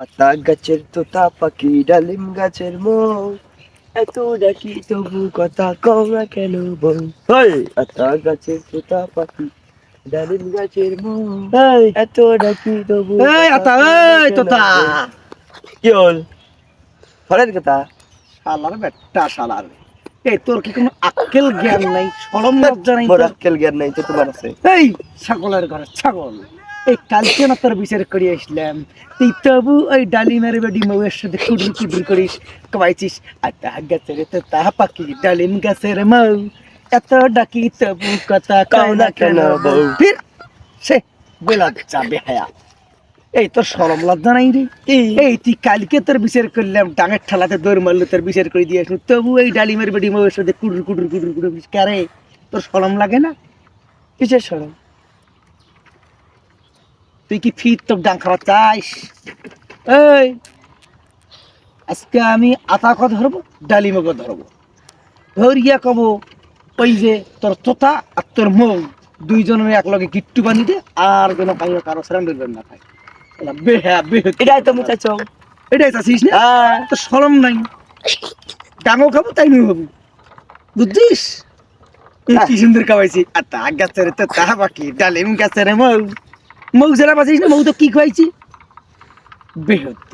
আতা গাছের তোতা পাখি ডালিম গাছের মৌ। এত ডাকি তবু কথা কও না কেন বল আতা গাছের তোতা পাখি ডালিম গাছের মৌ। এত ডাকি তবু এই আতা এই তোতা! কি হল? ফলের কথা? শালার বেটা শালার। এই তোর কি কোনো আক্কেল জ্ঞান নাই? সরম লজ্জা নাই তোর? আক্কেল জ্ঞান নাই তো তোমার আছে এই ছাগলের ঘরে ছাগল। এই কালকে না তোর বিচার করে আসলাম। তুই তবু ওই ডালিমের বেডি মৌয়ের সাথে কুডুর কুডুর করিস। কমাইছিস। আর তা গাছের তো তা পাখি ডালিম গাছের মৌ এত ডাকি তবু কথা কও না কেন বউ? ফির! সে বেলা যাবে হায়া। এই তোর সরম লজ্জা নাই রে। এই তুই কালকে তোর বিচার করলাম ডাঙের ঠেলাতে দৌড় মারলো তোর বিচার করে দিয়ে আসলো তবু এই ডালিমের বেডি মৌয়ের সাথে কুডুর কুডুর কুডুর কুডুর কারে? তোর সরম লাগে না? কিসের সরম? তুই কি ফির তোর ডাং খাওয়া চাইস এই আজকে আমি আতাকে ধরবো ডালিমকে ধরবো। ধরিয়া কব ওই যে তোর তোতা আর তোর মৌ দুইজনের এক লগে গিট্টু বানি দে আর যেন কারও কারও সারান্ডার না থাকে বেহা বেহ। এটাই তো মুচাইছ এটাই চাচ্ছিস না? হ্যাঁ। তো সরম নাই। ডাঙও খাব তাই নুই হব বুঝছিস? এই কি সুন্দর খাওয়াইছি। আর তা গাছের তো তা বাকি ডালিম গাছের মৌ। মৌ যারা বাঁচিস না মৌ তো কি খুয়াইছি বেহতি